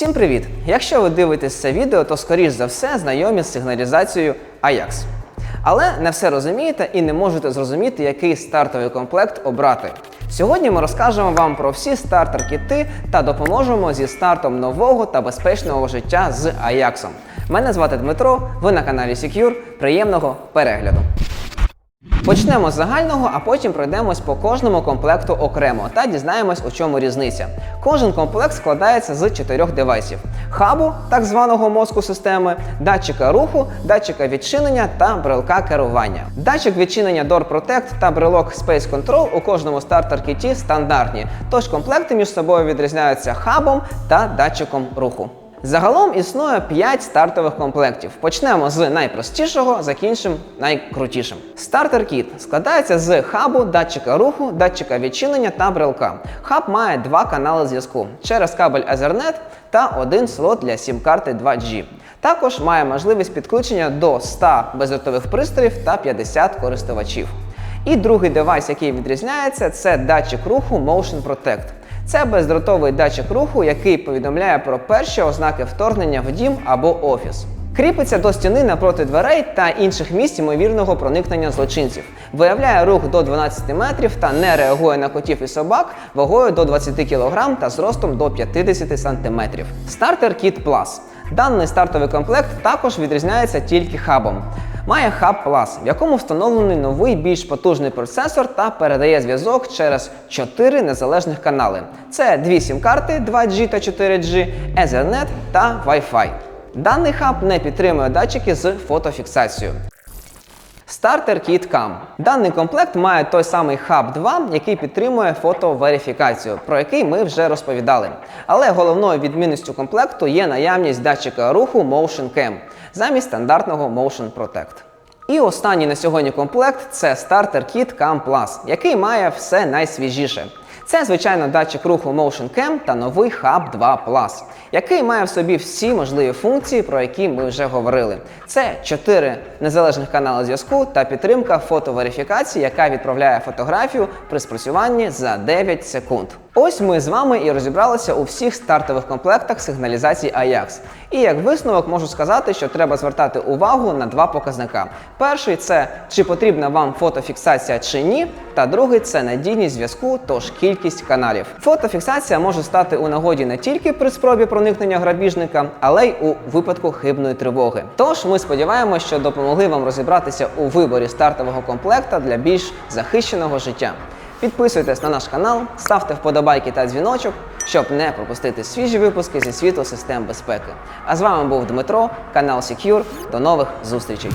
Всім привіт! Якщо ви дивитесь це відео, то скоріш за все знайомі з сигналізацією Ajax. Але не все розумієте і не можете зрозуміти, який стартовий комплект обрати. Сьогодні ми розкажемо вам про всі стартер-кіти та допоможемо зі стартом нового та безпечного життя з Ajax. Мене звати Дмитро, ви на каналі Secure. Приємного перегляду! Почнемо з загального, а потім пройдемось по кожному комплекту окремо та дізнаємось, у чому різниця. Кожен комплект складається з чотирьох девайсів: хабу, так званого мозку системи, датчика руху, датчика відчинення та брелка керування. Датчик відчинення Door Protect та брелок Space Control у кожному стартер-кіті стандартні, тож комплекти між собою відрізняються хабом та датчиком руху. Загалом існує 5 стартових комплектів. Почнемо з найпростішого, закінчимо найкрутішим. Стартер кіт складається з хабу, датчика руху, датчика відчинення та брелка. Хаб має два канали зв'язку через кабель Ethernet та один слот для сім-карти 2G. Також має можливість підключення до 100 бездротових пристроїв та 50 користувачів. І другий девайс, який відрізняється, це датчик руху Motion Protect. Це бездротовий датчик руху, який повідомляє про перші ознаки вторгнення в дім або офіс. Кріпиться до стіни напроти дверей та інших місць ймовірного проникнення злочинців. Виявляє рух до 12 метрів та не реагує на котів і собак вагою до 20 кг та зростом до 50 см. Стартер Kit Plus. Даний стартовий комплект також відрізняється тільки хабом. Має хаб Plus, в якому встановлений новий більш потужний процесор та передає зв'язок через 4 незалежних канали. Це дві сім-карти 2G та 4G, Ethernet та Wi-Fi. Даний хаб не підтримує датчики з фотофіксацією. Стартер Kit Cam. Даний комплект має той самий Hub 2, який підтримує фотоверифікацію, про який ми вже розповідали. Але головною відмінністю комплекту є наявність датчика руху Motion Cam замість стандартного Motion Protect. І останній на сьогодні комплект це Starter Kit Cam Plus, який має все найсвіжіше. Це, звичайно, датчик руху Motion Cam та новий Hub 2 Plus, який має в собі всі можливі функції, про які ми вже говорили. Це 4 незалежних канали зв'язку та підтримка фотоверифікації, яка відправляє фотографію при спрацюванні за 9 секунд. Ось ми з вами і розібралися у всіх стартових комплектах сигналізації Ajax. І як висновок можу сказати, що треба звертати увагу на два показника. Перший це чи потрібна вам фотофіксація чи ні. Та другий це надійність зв'язку, тож кількість каналів. Фотофіксація може стати у нагоді не тільки при спробі проникнення грабіжника, але й у випадку хибної тривоги. Тож ми сподіваємося, що допомогли вам розібратися у виборі стартового комплекта для більш захищеного життя. Підписуйтесь на наш канал, ставте вподобайки та дзвіночок, щоб не пропустити свіжі випуски зі світу систем безпеки. А з вами був Дмитро, канал Secure. До нових зустрічей!